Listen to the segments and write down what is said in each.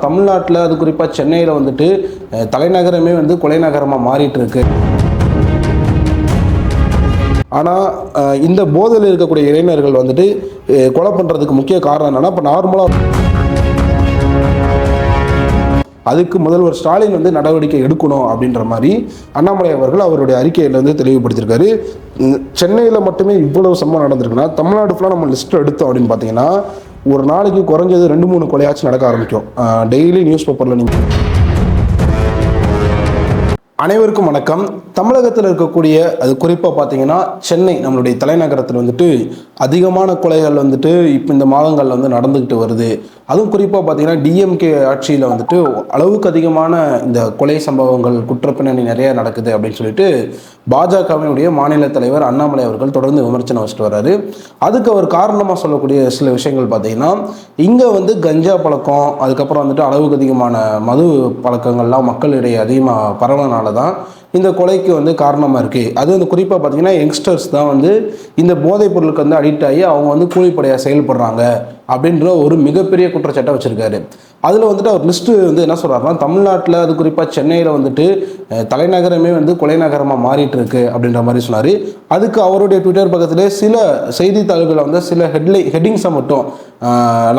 தமிழ்நாட்டில் அது குறிப்பாக சென்னையில் வந்துட்டு தலைநகரமே வந்து கொலை நகரமாக மாறிட்டு இருக்கு ஆனால் இந்த போதையில் இருக்கக்கூடிய இளைஞர்கள் வந்துட்டு கொலை பண்ணுறதுக்கு முக்கிய காரணம் என்னென்னா இப்போ நார்மலாக அதுக்கு முதல்வர் ஸ்டாலின் வந்து நடவடிக்கை எடுக்கணும் அப்படின்ற மாதிரி அண்ணாமலை அவர்கள் அவருடைய அறிக்கையில் வந்து தெளிவுபடுத்தியிருக்காரு. சென்னையில் மட்டுமே இவ்வளவு சம்பவம் நடந்திருக்குன்னா தமிழ்நாடு ஃபுல்லாக நம்ம லிஸ்ட் எடுத்தோம் அப்படின்னு பார்த்தீங்கன்னா ஒரு நாளைக்கு குறைஞ்சது ரெண்டு மூணு கொலையாச்சும் நடக்க ஆரம்பிக்கும். டெய்லி நியூஸ் பேப்பரில் நீங்கள் அனைவருக்கும் வணக்கம். தமிழகத்தில் இருக்கக்கூடிய அது குறிப்பாக பார்த்தீங்கன்னா சென்னை நம்மளுடைய தலைநகரத்தில் வந்துட்டு அதிகமான கொலைகள் வந்துட்டு இப்போ இந்த மாதங்களில் வந்து நடந்துக்கிட்டு வருது. அதுவும் குறிப்பாக பார்த்தீங்கன்னா டிஎம்கே ஆட்சியில் வந்துட்டு அளவுக்கு அதிகமான இந்த கொலை சம்பவங்கள் குற்றப்பின்னணி நிறைய நடக்குது அப்படின்னு சொல்லிட்டு பாஜகவினுடைய மாநில தலைவர் அண்ணாமலை அவர்கள் தொடர்ந்து விமர்சனம் வச்சுட்டு வர்றாரு. அதுக்கு அவர் காரணமாக சொல்லக்கூடிய சில விஷயங்கள் பார்த்தீங்கன்னா இங்கே வந்து கஞ்சா பழக்கம் அதுக்கப்புறம் வந்துட்டு அளவுக்கு அதிகமான மது பழக்கங்கள்லாம் மக்களிடையே அதிகமாக பரவனால தான் இந்த கொலைக்கு வந்து காரணமாக இருக்குது அது வந்து குறிப்பாக பார்த்தீங்கன்னா யங்ஸ்டர்ஸ் தான் வந்து இந்த போதைப் பொருளுக்கு வந்து அடிக்ட் ஆகி அவங்க வந்து கூலிப்படையாக செயல்படுறாங்க அப்படின்ற ஒரு மிகப்பெரிய குற்றச்சாட்டை வச்சுருக்காரு. அதில் வந்துட்டு அவர் லிஸ்ட்டு வந்து என்ன சொல்கிறாருன்னா தமிழ்நாட்டில் அது குறிப்பாக சென்னையில் வந்துட்டு தலைநகரமே வந்து கொலை நகரமாக மாறிட்டு இருக்கு அப்படின்ற மாதிரி சொன்னார். அதுக்கு அவருடைய ட்விட்டர் பக்கத்திலே சில செய்தித்தாள்களில் வந்து சில ஹெட்லை ஹெட்டிங்ஸை மட்டும்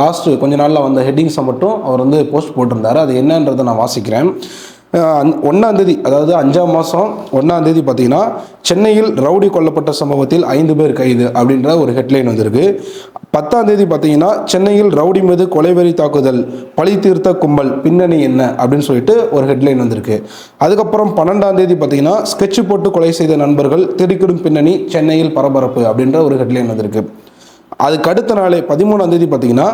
லாஸ்ட்டு கொஞ்ச நாளில் வந்த ஹெட்டிங்ஸை மட்டும் அவர் வந்து போஸ்ட் போட்டிருந்தார். அது என்னன்றதை நான் வாசிக்கிறேன். ஒன்றாம் தேதி அதாவது அஞ்சாம் மாதம் ஒன்றாம் தேதி பார்த்தீங்கன்னா சென்னையில் ரவுடி கொல்லப்பட்ட சம்பவத்தில் ஐந்து பேர் கைது அப்படின்ற ஒரு ஹெட்லைன் வந்திருக்கு. பத்தாம் தேதி பார்த்தீங்கன்னா சென்னையில் ரவுடி மீது கொலைவெறி தாக்குதல் பழி தீர்த்த கும்பல் பின்னணி என்ன அப்படின்னு சொல்லிட்டு ஒரு ஹெட்லைன் வந்திருக்கு. அதுக்கப்புறம் பன்னெண்டாம் தேதி பார்த்தீங்கன்னா ஸ்கெட்ச் போட்டு கொலை செய்த நண்பர்கள் திடுக்கிடும் பின்னணி சென்னையில் பரபரப்பு அப்படின்ற ஒரு ஹெட்லைன் வந்திருக்கு. அதுக்கு அடுத்த நாளே பதிமூணாம் தேதி பார்த்தீங்கன்னா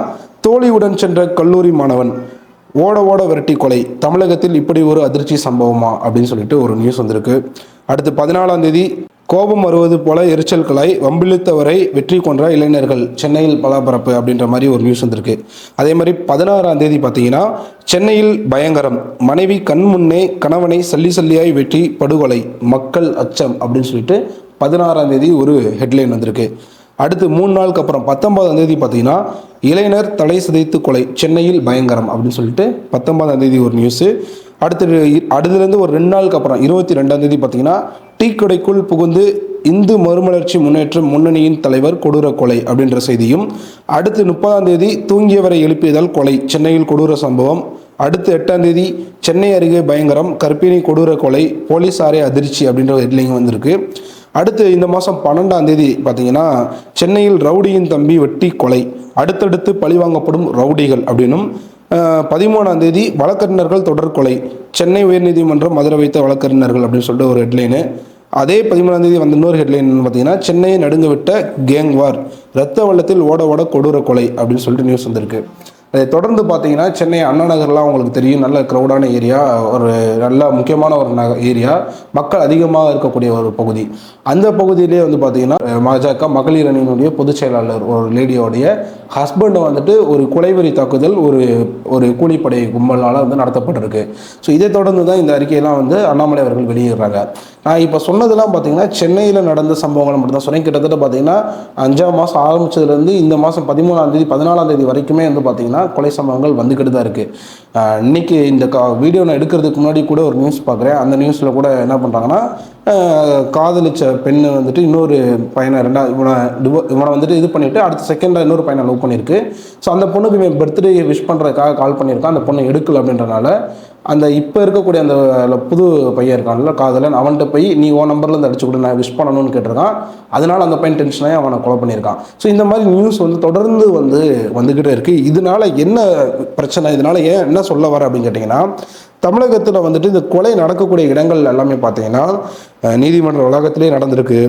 தோழியுடன் சென்ற கல்லூரி மாணவன் ஓட ஓட விரட்டி கொலை. தமிழகத்தில் இப்படி ஒரு அதிர்ச்சி சம்பவமா? அப்படின்னு சொல்லிட்டு ஒரு நியூஸ் வந்திருக்கு. அடுத்து பதினாலாம் தேதி கோபம் வருவது போல எரிச்சல்களாய் வம்பிழுத்தவரை வெற்றி கொன்ற இளைஞர்கள் சென்னையில் பலாபரப்பு அப்படின்ற மாதிரி ஒரு நியூஸ் வந்திருக்கு. அதே மாதிரி பதினாறாம் தேதி பார்த்தீங்கன்னா சென்னையில் பயங்கரம். மனைவி கண் முன்னே கணவனை சல்லி சல்லியாய் வெற்றி படுகொலை மக்கள் அச்சம் அப்படின்னு சொல்லிட்டு பதினாறாம் தேதி ஒரு ஹெட்லைன் வந்திருக்கு. அடுத்து மூணு நாளுக்கு அப்புறம் பத்தொன்பதாம் தேதி பார்த்தீங்கன்னா இளைஞர் தலை சிதைத்து கொலை சென்னையில் பயங்கரம் அப்படின்னு சொல்லிட்டு பத்தொன்பதாம் தேதி ஒரு நியூஸு அடுத்து அடுத்துலேருந்து ஒரு ரெண்டு நாளுக்கு அப்புறம் இருபத்தி ரெண்டாம் தேதி பார்த்தீங்கன்னா டீ கடைக்குள் புகுந்து இந்து மறுமலர்ச்சி முன்னேற்ற முன்னணியின் தலைவர் கொடூர கொலை அப்படின்ற செய்தியும் அடுத்து முப்பதாம் தேதி தூங்கியவரை எழுப்பியதால் கொலை சென்னையில் கொடூர சம்பவம். அடுத்து எட்டாம் தேதி சென்னை அருகே பயங்கரம் கற்பிணி கொடூர கொலை போலீசாரே அதிர்ச்சி அப்படின்ற ஒரு வந்திருக்கு. அடுத்து இந்த மாதம் பன்னெண்டாம் தேதி பார்த்தீங்கன்னா சென்னையில் ரவுடியின் தம்பி வெட்டி கொலை. அடுத்தடுத்து பழிவாங்கப்படும் ரவுடிகள் அப்படின்னும் பதிமூணாம் தேதி வழக்கறிஞர்கள் தொடர் கொலை. சென்னை உயர்நீதிமன்றம் மதுரை வைத்த வழக்கறிஞர்கள் அப்படின்னு சொல்லிட்டு ஒரு ஹெட்லைனு அதே பதிமூணாம் தேதி வந்த இன்னொரு ஹெட்லைன் பார்த்தீங்கன்னா சென்னையை நடுங்க விட்ட கேங் வார் ரத்த வெள்ளத்தில் ஓட ஓட கொடூர கொலை அப்படின்னு சொல்லிட்டு நியூஸ் வந்திருக்கு. அதை தொடர்ந்து பார்த்தீங்கன்னா சென்னை அண்ணா நகர்லாம் உங்களுக்கு தெரியும். நல்ல க்ரௌடான ஏரியா ஒரு நல்ல முக்கியமான ஒரு நக ஏரியா மக்கள் அதிகமாக இருக்கக்கூடிய ஒரு பகுதி. அந்த பகுதியிலே வந்து பார்த்தீங்கன்னா பாஜக மகளிர் அணியினுடைய பொதுச் செயலாளர் ஒரு லேடியோடைய ஹஸ்பண்டை வந்துட்டு ஒரு கொலைவெறி தாக்குதல் ஒரு ஒரு கூலிப்படை கும்பலால் வந்து நடத்தப்பட்டிருக்கு. ஸோ இதை தொடர்ந்து தான் இந்த அறிக்கையெல்லாம் வந்து அண்ணாமலை அவர்கள் வெளியிடுறாங்க. நான் இப்போ சொன்னதெல்லாம் பார்த்தீங்கன்னா சென்னையில் நடந்த சம்பவங்களை மட்டும் தான் சொன்னேன். கிட்டத்தட்ட பார்த்தீங்கன்னா அஞ்சாம் மாதம் ஆரம்பிச்சதுலேருந்து இந்த மாதம் பதிமூணாம் தேதி பதினாலாம் தேதி வரைக்குமே வந்து பார்த்தீங்கன்னா கொலை சம்பவங்கள் வந்துக்கிட்டு தான் இருக்குது இன்னைக்கு இந்த கா வீடியோ நான் எடுக்கிறதுக்கு முன்னாடி கூட ஒரு நியூஸ் பார்க்குறேன். அந்த நியூஸில் கூட என்ன பண்ணுறாங்கன்னா காதலிச்ச பெண்ணு வந்துட்டு இன்னொரு பையனை ரெண்டா இவனை இவனை வந்துட்டு இது பண்ணிவிட்டு அடுத்த செகண்டில் இன்னொரு பையனை லவ் பண்ணியிருக்கு ஸோ அந்த பொண்ணுக்கு இவன் பர்த்டே விஷ் பண்ணுறதுக்காக கால் பண்ணியிருக்கான். அந்த பொண்ணை எடுக்கல அப்படின்றனால அந்த இப்போ இருக்கக்கூடிய அந்த புது பையன் இருக்கான்ல காதலன் அவன்கிட்ட போய் நீ உன் நம்பர்லேருந்து அடிச்சு கொடு நான் விஷ் பண்ணணும்னு கேட்டிருக்கான். அதனால அந்த பையன் டென்ஷனாகி அவனை கொலை பண்ணியிருக்கான். ஸோ இந்த மாதிரி நியூஸ் வந்து தொடர்ந்து வந்து வந்துக்கிட்டே இருக்குது இதனால என்ன பிரச்சனை? இதனால ஏன் என்ன சொல்ல வர அப்படின்னு கேட்டிங்கன்னா தமிழகத்தில் வந்துட்டு இந்த கொலை நடக்கக்கூடிய இடங்கள் எல்லாமே பார்த்தீங்கன்னா நீதிமன்ற வளாகத்திலே நடந்திருக்கு.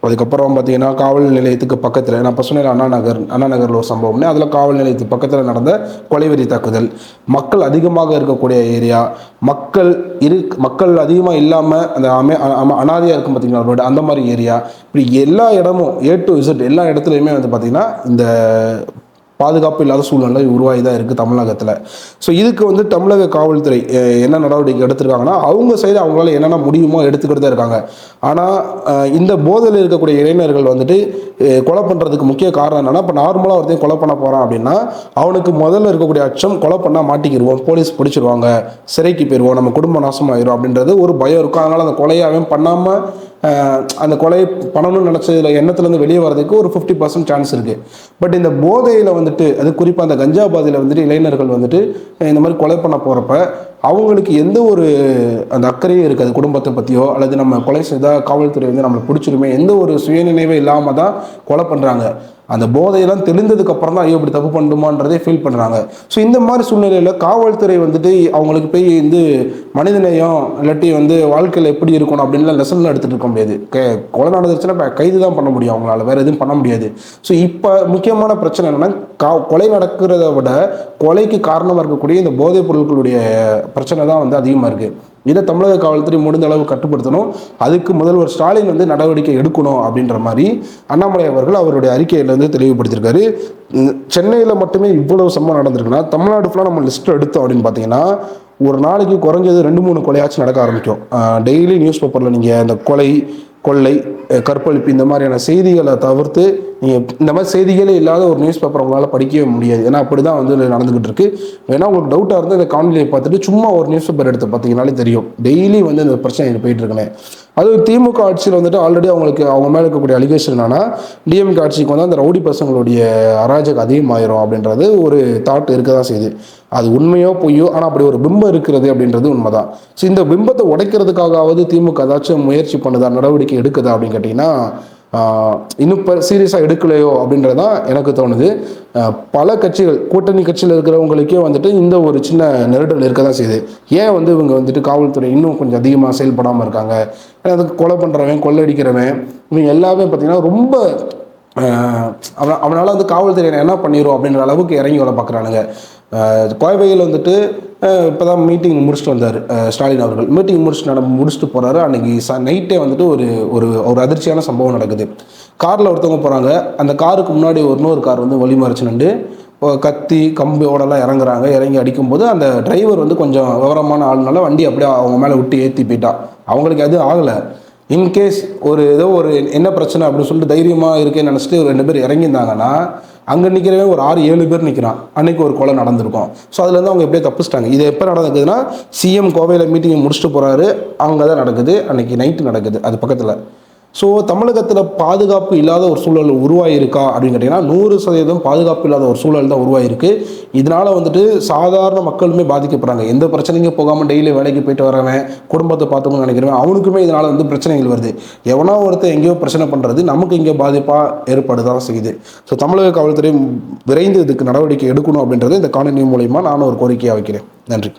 அதுக்கப்புறம் பார்த்தீங்கன்னா காவல் நிலையத்துக்கு பக்கத்தில் நான் இப்போ சொன்னேன் அண்ணா நகர் அண்ணா நகரில் ஒரு சம்பவம்னு அதில் காவல் நிலையத்துக்கு பக்கத்தில் நடந்த கொலைவெறி தாக்குதல். மக்கள் அதிகமாக இருக்கக்கூடிய ஏரியா மக்கள் இரு மக்கள் அதிகமாக இல்லாமல் அந்த அமே அம- இருக்கும் பார்த்தீங்களா ரோடு அந்த மாதிரி ஏரியா. இப்படி எல்லா இடமும் ஏ டு இசட் எல்லா இடத்துலையுமே வந்து பார்த்தீங்கன்னா இந்த பாதுகாப்பு இல்லாத சூழ்நிலை உருவாகி தான் இருக்குது தமிழகத்தில். ஸோ இதுக்கு வந்து தமிழக காவல்துறை என்ன நடவடிக்கை எடுத்திருக்காங்கன்னா அவங்க சைடு அவங்களால என்னென்ன முடியுமோ எடுத்துக்கிட்டு தான் இருக்காங்க. ஆனால் இந்த போதையில் இருக்கக்கூடிய இளைஞர்கள் வந்துட்டு கொலை பண்ணுறதுக்கு முக்கிய காரணம் என்னென்னா இப்போ நார்மலாக ஒருத்தையும் கொலை பண்ண போகிறான் அப்படின்னா அவனுக்கு முதல்ல இருக்கக்கூடிய அச்சம் கொலை பண்ணால் மாட்டிக்கிடுவோம் போலீஸ் பிடிச்சிருவாங்க சிறைக்கு போயிடுவோம் நம்ம குடும்ப நாசமாயிரும் அப்படின்றது ஒரு பயம் இருக்கும். அதனால் அந்த கொலையாகவே பண்ணாமல் அந்த கொலை பண்ணணும்னு நினச்சதுல எண்ணத்துலேருந்து வெளியே வரதுக்கு ஒரு ஃபிஃப்டி பர்சன்ட் சான்ஸ் இருக்குது பட் இந்த போதையில் வந்துட்டு அது குறிப்பாக அந்த கஞ்சா பாதையில் வந்துட்டு இளைஞர்கள் வந்துட்டு இந்த மாதிரி கொலை பண்ண போகிறப்ப அவங்களுக்கு எந்த ஒரு அந்த அக்கறையும் இருக்காது குடும்பத்தை பற்றியோ அல்லது நம்ம கொலை செய்தால் காவல்துறை வந்து நம்மளை பிடிச்சிருமே எந்த ஒரு சுயநினைவே இல்லாமல் தான் கொலை பண்ணுறாங்க அந்த போதையெல்லாம் தெளிந்ததுக்கு அப்புறம் தான் ஐயோ இப்படி தப்பு பண்ணுமான்றதே ஃபீல் பண்ணுறாங்க ஸோ இந்த மாதிரி சூழ்நிலையில் காவல்துறை வந்துட்டு அவங்களுக்கு போய் வந்து மனிதநேயம் இல்லாட்டி வந்து வாழ்க்கையில் எப்படி இருக்கணும் அப்படின்லாம் லெசன்லாம் எடுத்துகிட்டு இருக்க முடியாது. கே கொலை நடந்துருச்சுன்னா கைது தான் பண்ண முடியும் அவங்களால வேறு எதுவும் பண்ண முடியாது. ஸோ இப்போ முக்கியமான பிரச்சனை என்னென்னா கா கொலை நடக்கிறத விட கொலைக்கு காரணமாக இருக்கக்கூடிய இந்த போதைப் பொருட்களுடைய பிரச்சனை தான் வந்து அதிகமாக இருக்குது இதை தமிழக காவல்துறை முடிந்த அளவு கட்டுப்படுத்தணும். அதுக்கு முதல்வர் ஸ்டாலின் வந்து நடவடிக்கை எடுக்கணும் அப்படின்ற மாதிரி அண்ணாமலை அவர்கள் அவருடைய அறிக்கையில வந்து தெளிவுபடுத்தியிருக்காரு. சென்னையில் சென்னையில மட்டுமே இவ்வளவு சம்பவம் நடந்திருக்குன்னா தமிழ்நாடு ஃபுல்லாக நம்ம லிஸ்ட் எடுத்தோம் அப்படின்னு பார்த்தீங்கன்னா ஒரு நாளைக்கு குறைஞ்சது ரெண்டு மூணு கொலையாச்சும் நடக்க ஆரம்பிக்கும். டெய்லி நியூஸ் பேப்பரில் நீங்கள் அந்த கொலை கொள்ளை கற்பழிப்பு இந்த மாதிரியான செய்திகளை தவிர்த்து நீங்கள் இந்த மாதிரி செய்திகளே இல்லாத ஒரு நியூஸ் பேப்பர் உங்களால் படிக்கவே முடியாது. ஏன்னா அப்படி தான் வந்து நடந்துகிட்டு இருக்கு. வேணா உங்களுக்கு டவுட்டாக இருந்தால் இந்த காணொலியை பார்த்துட்டு சும்மா ஒரு நியூஸ் பேப்பர் எடுத்து பார்த்தீங்கனாலே தெரியும். டெய்லி வந்து இந்த பிரச்சனை போயிட்டு இருக்கேன். அது திமுக ஆட்சியில் வந்துட்டு ஆல்ரெடி அவங்களுக்கு அவங்க மேலே இருக்கக்கூடிய அலிகேஷன் என்னன்னா டிஎம்கே ஆட்சிக்கு வந்து அந்த ரவுடி பசங்களுடைய அராஜகம் அதிகமாயிரும் அப்படின்றது ஒரு தாட் இருக்க தான் செய்யுது. அது உண்மையோ பொய்யோ ஆனால் அப்படி ஒரு பிம்பம் இருக்கிறது அப்படின்றது உண்மைதான். ஸோ இந்த பிம்பத்தை உடைக்கிறதுக்காகவாவது திமுக ஏதாச்சும் முயற்சி பண்ணுதா நடவடிக்கை எடுக்குதா அப்படின்னு கேட்டிங்கன்னா இன்னும் இப்போ சீரியஸாக எடுக்கலையோ அப்படின்றது தான் எனக்கு தோணுது. பல கட்சிகள் கூட்டணி கட்சியில் இருக்கிறவங்களுக்கே வந்துட்டு இந்த ஒரு சின்ன நெருடல் இருக்க தான் செய்யுது. ஏன் வந்து இவங்க வந்துட்டு காவல்துறை இன்னும் கொஞ்சம் அதிகமாக செயல்படாமல் இருக்காங்க? ஏன்னா அதுக்கு கொலை பண்ணுறவன் கொள்ளடிக்கிறவன் இவங்க எல்லாமே பார்த்தீங்கன்னா ரொம்ப அவன் அவனால் வந்து காவல்துறை என்ன பண்ணிடும் அப்படின்ற அளவுக்கு இறங்கி வர பார்க்குறானுங்க. கோயம்பையில் வந்துட்டு இப்போ தான் மீட்டிங் முடிச்சுட்டு வந்தார். ஸ்டாலின் அவர்கள். மீட்டிங் முடிச்சுட்டு நட முடிச்சுட்டு போகிறாரு அன்னைக்கு ச நைட்டே வந்துட்டு ஒரு ஒரு ஒரு அதிர்ச்சியான சம்பவம் நடக்குது. காரில் ஒருத்தவங்க போகிறாங்க அந்த காருக்கு முன்னாடி ஒரு இன்னொரு கார் வந்து வழிமறைச்சு நின்று கத்தி கம்பியோடலாம் இறங்குறாங்க. இறங்கி அடிக்கும்போது அந்த டிரைவர் வந்து கொஞ்சம் விவரமான ஆளுனால வண்டி அப்படியே அவங்க மேலே விட்டு ஏற்றி போயிட்டான் அவங்களுக்கு எதுவும் ஆகலை. இன்கேஸ் ஒரு ஏதோ ஒரு என்ன பிரச்சனை அப்படின்னு சொல்லிட்டு தைரியமாக இருக்கேன்னு நினச்சிட்டு ஒரு ரெண்டு பேர் இறங்கியிருந்தாங்கன்னா அங்கே நிற்கிறவன் ஒரு ஆறு ஏழு பேர் நிற்கிறான் அன்னைக்கு ஒரு கொலை நடந்திருக்கும். ஸோ அதுலேருந்து அவங்க எப்படியே தப்பிச்சிட்டாங்க. இது எப்போ நடக்குதுன்னா சிஎம் கோவையில் மீட்டிங் முடிச்சுட்டு போகிறாரு அங்கே தான் நடக்குது. அன்னைக்கு நைட்டு நடக்குது. அது பக்கத்தில். ஸோ தமிழகத்தில் பாதுகாப்பு இல்லாத ஒரு சூழல் உருவாயிருக்கா அப்படின்னு கேட்டிங்கன்னா நூறு சதவீதம் பாதுகாப்பு இல்லாத ஒரு சூழல் தான் உருவாகிருக்கு இதனால் வந்துட்டு சாதாரண மக்களுமே பாதிக்கப்படுறாங்க. எந்த பிரச்சனைக்கும் போகாமல் டெய்லி வேலைக்கு போயிட்டு வரவன் குடும்பத்தை பார்த்தோம்னு நினைக்கிறவன் அவனுக்குமே இதனால் வந்து பிரச்சனைகள் வருது. எவனோ ஒருத்தன் எங்கேயோ பிரச்சனை பண்ணுறது நமக்கு இங்கே பாதிப்பாக ஏற்படுதான் செய்யுது. ஸோ தமிழக காவல்துறை விரைந்து இதுக்கு நடவடிக்கை எடுக்கணும் அப்படின்றது இந்த காணொலி மூலயமா நானும் ஒரு கோரிக்கையாக வைக்கிறேன். நன்றி.